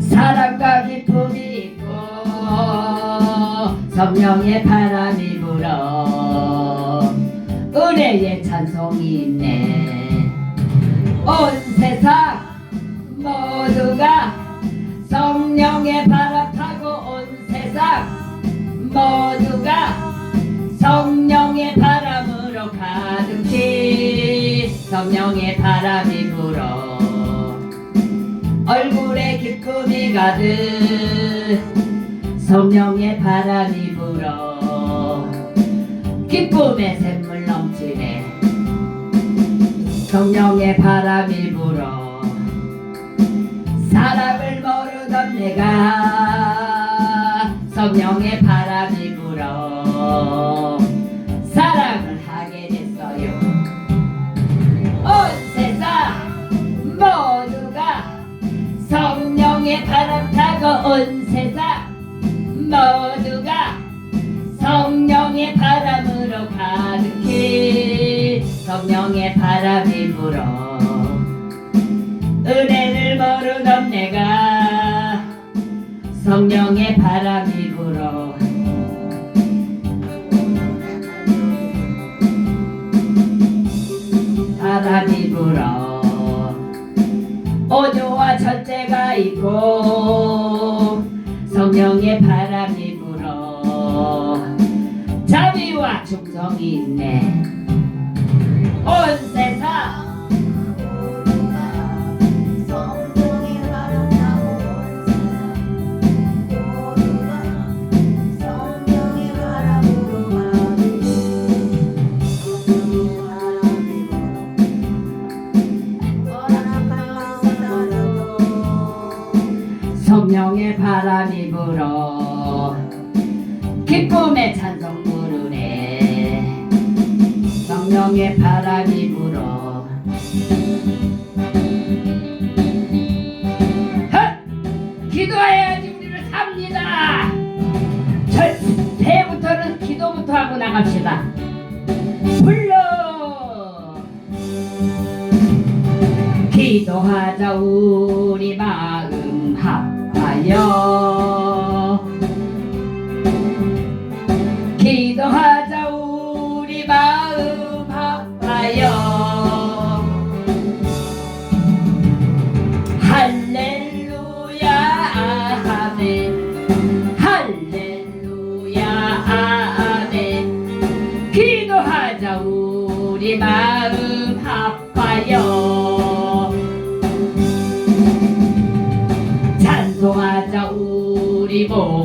사랑과 기쁨이 있고 성령의 바람이 불어 은혜의 찬송이 있네. 온 세상 모두가 성령의 바람 타고 온 세상 모두가 성령의 바람으로 가득히 성령의 바람이 불어 얼굴에 기쁨이 가득 성령의 바람이 불어 기쁨의 샘물 넘치네. 성령의 바람이 불어 사랑을 모르던 내가 성령의 바람이 불어 사랑을 성령의 바람 타고 온 세상 모두가 성령의 바람으로 가득히 성령의 바람이 불어. 은혜를 모르던 내가 성령의 바람이 불어. 바람이 불어. 온유와 절제가 있고 성령의 바람이 불어. 자비와 충성이 있네. 온 세상 성령의 바람이 불어. 기쁨의 찬송 부르네. 성령의 바람이 불어. 헛! 기도해야지 우리를 삽니다. 절 새해부터는 기도부터 하고 나갑시다. 불러! 기도하자 우리 마음 합하여 우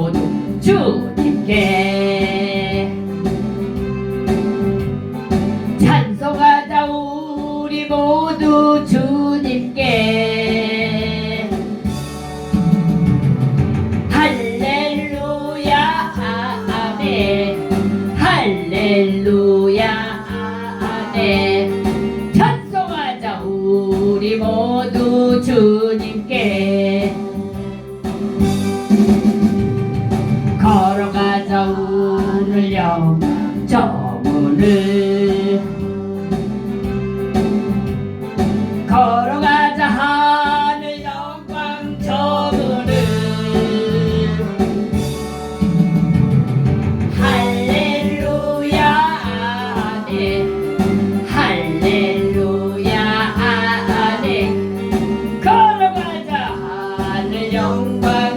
하늘 영광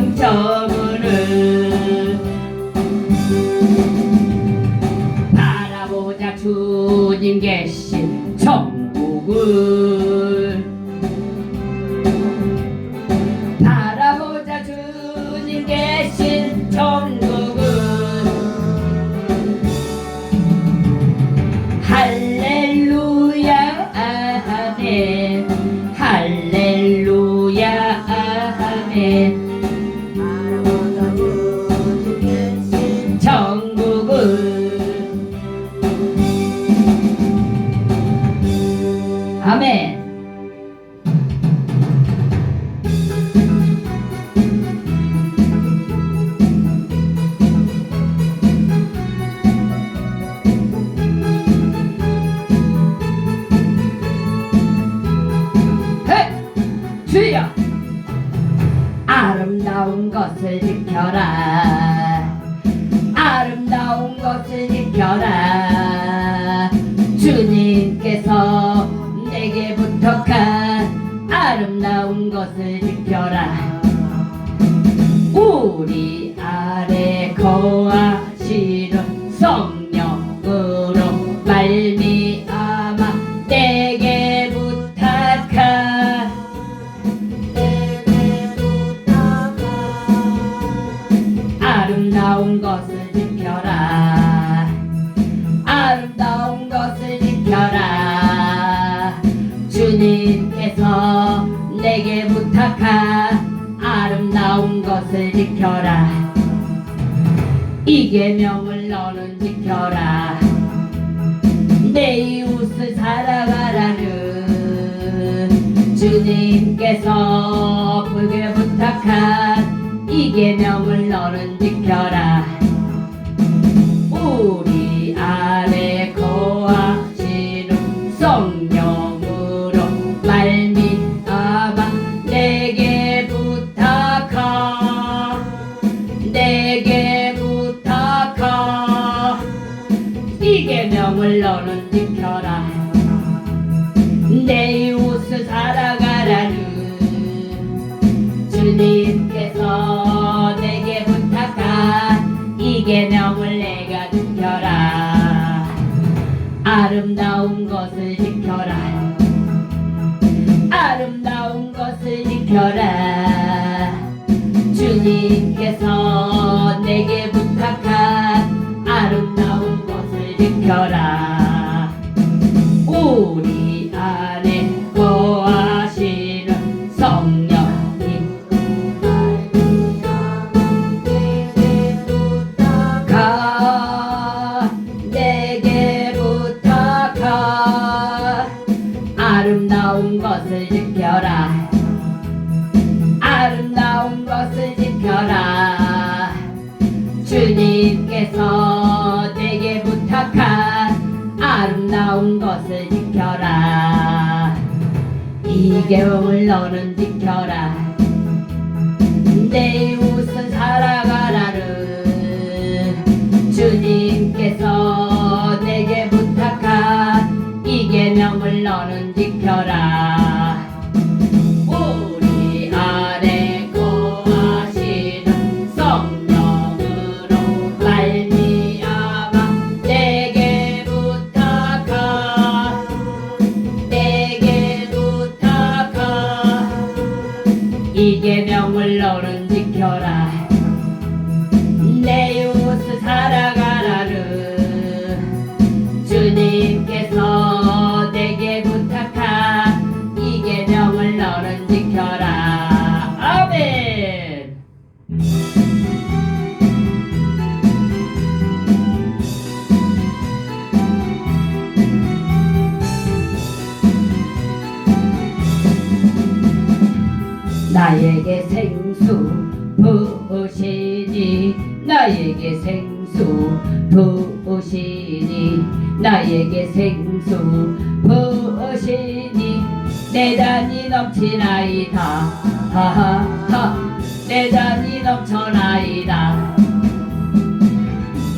아 아름다운 것을 지켜라. 아름다운 것을 지켜라. 주님께서 내게 부탁한 아름다운 것을 지켜라. 우리 아래 거하시는 성 아름다운 것을 지켜라. 아름다운 것을 지켜라. 주님께서 내게 부탁한 아름다운 것을 지켜라. 이 계명을 너는 지켜라. 내 이웃을 사랑하라는 주님께서 그게 부탁한 이 계명을 너는 지켜라. 우리 안 계명을 내가 지켜라. 아름다운 것을 지켜라. 아름다운 것을 지켜라. 주님께서 내게 부탁한 아름다운 것을 지켜라 12개월 너는 네 내 이웃을 살아가라는 주님께서 내게 부탁한 이 계명을 너는 지켜라. 아멘. 나에게 생수 부으시니 나에게 생수 부으시니 나에게 생수 부으시니 내 잔이 넘치나이다. 하하하 내 잔이 넘쳐나이다.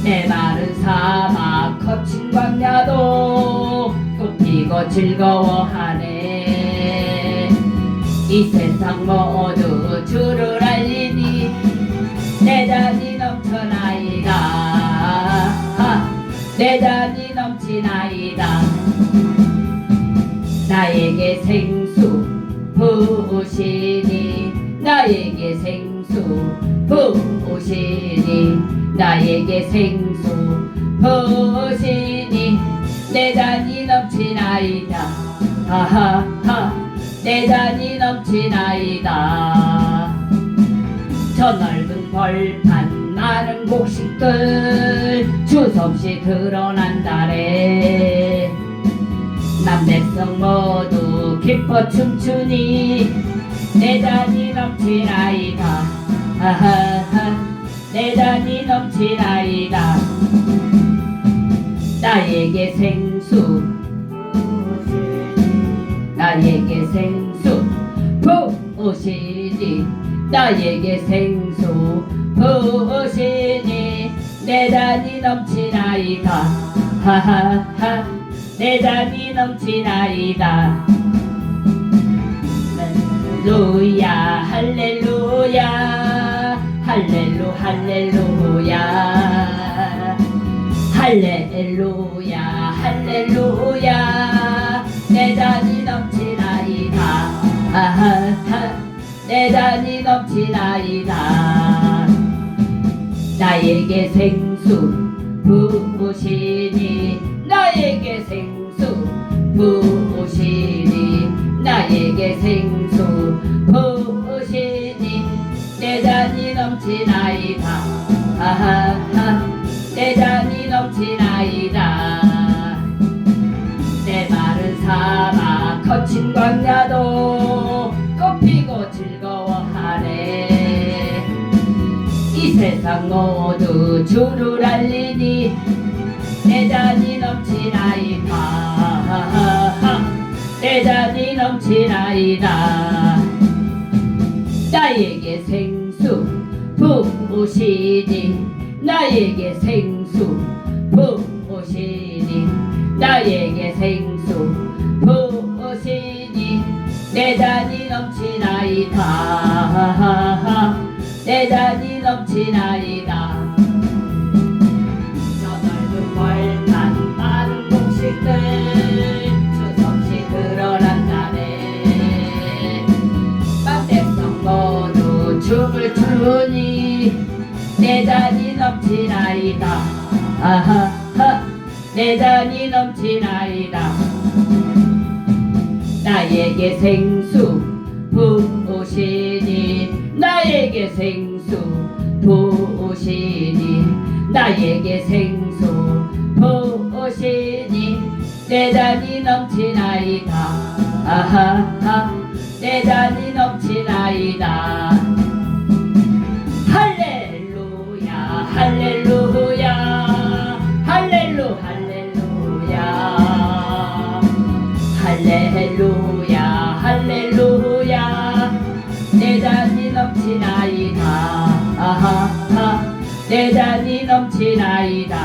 내 마른 사막 거친 광야도 꽃피고 즐거워하네 이 세상 모두 주를 알리니 내 잔이 넘쳐나이다. 하, 내 잔이 넘치나이다. 나에게 생수 부으시니 나에게 생수 부으시니 나에게 생수 부으시니 내 잔이 넘치나이다. 하하하 내 잔이 넘치나이다. 저 넓은 벌판 많은 곡식들 주섬시 드러난다래 남백성 모두 기뻐 춤추니 내 잔이 넘치나이다. 하하하 내 잔이 넘치나이다. 나에게 생수 나에게 생수 부으시니 나에게 생수 부으시니 내 잔이 넘치나이다. 하하하 내 잔이 넘치나이다. 할렐루야 할렐루야 할렐루 할렐루야. 할렐루야 할렐루야 아하하 내 잔이 넘치나이다. 나에게 생수 부으시니 나에게 생수 부으시니 나에게 생수 부으시니 내 잔이 넘치나이다. 아하하 내 넘치나이다. 내 마른 사막 거친 광야도 이 세상 모두 주를 알리니 내 잔이 넘치나이다. 내 잔이 넘치나이다. 나에게 생수 부으시니 나에게 생수 부으시니 나에게 생수 부으시니 내 잔이 넘치나이다 내 잔이 넘치나이다. 저 넓은 벌판 많은 곡식들 수없이 드러난다네. 만대성 모두 춤을 추니 내 잔이 넘치나이다. 아하하 내 잔이 넘치나이다. 나에게 생수 부으시니 나에게 생수 부으시니 나에게 생수 부으시니. 내 잔이 넘치나이다. 아하하 내 잔이 넘치나이다. 할렐루야 할렐루야 할렐루 할렐루야. 할렐루 내 잔이 넘치나이다. 아하하. 내 잔이 넘치나이다.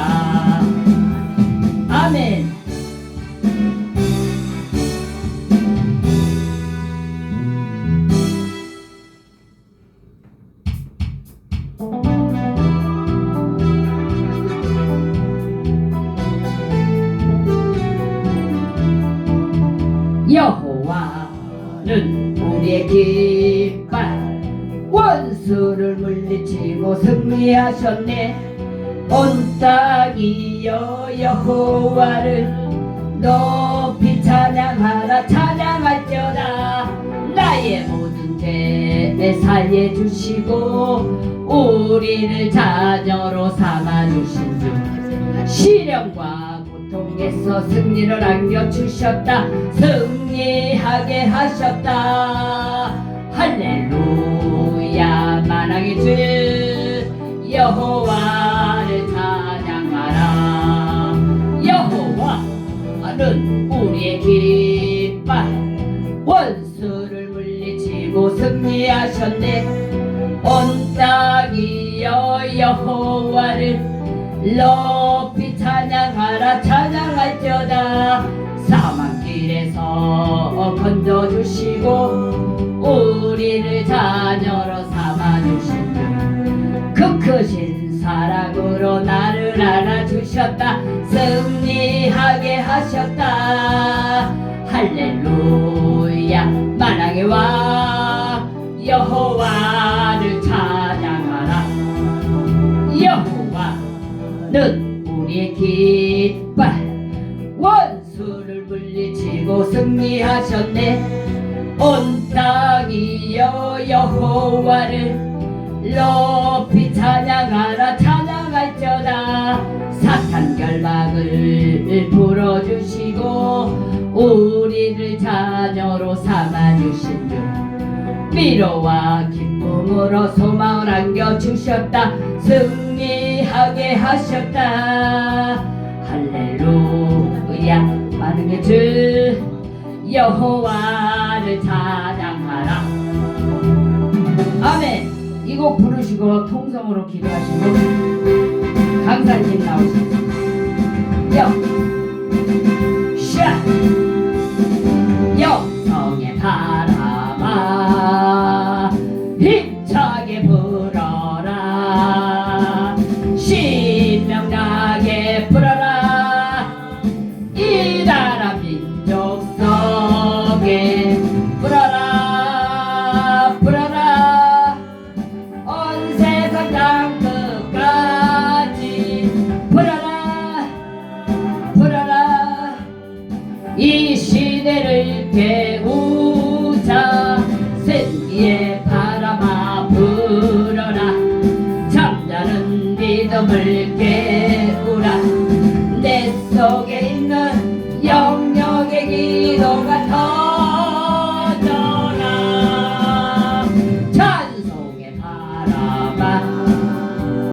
아멘 승리하셨네. 온 땅이여 여호와를 높이 찬양하라. 찬양할지어다. 나의 모든 죄 사해 주시고 우리를 자녀로 삼아 주신 주. 시련과 고통에서 승리를 안겨 주셨다. 승리하게 하셨다. 할렐루야. 만왕의 주 여호와를 찬양하라. 여호와는 우리의 깃발. 원수를 물리치고 승리하셨네. 온 땅이여 여호와를 높이 찬양하라. 찬양할지어다. 사망길에서 건져주시고 우리를 자녀로 삼아주신 그 크신 사랑으로 나를 안아주셨다. 승리하게 하셨다. 할렐루야 만왕의 왕 여호와를 찬양하라. 여호와는 우리의 깃발 원수를 물리치고 승리하셨네. 온 땅이여 여호와를 높이 찬양하라 찬양할지어다. 사탄 결박을 풀어주시고 우리를 자녀로 삼아주신 주 위로와 기쁨으로 소망을 안겨주셨다. 승리하게 하셨다. 할렐루야. 많은 주 여호와를 찬양하라. 아멘. 이곡 부르시고 통성으로 기도하시고 감사님 나오세요.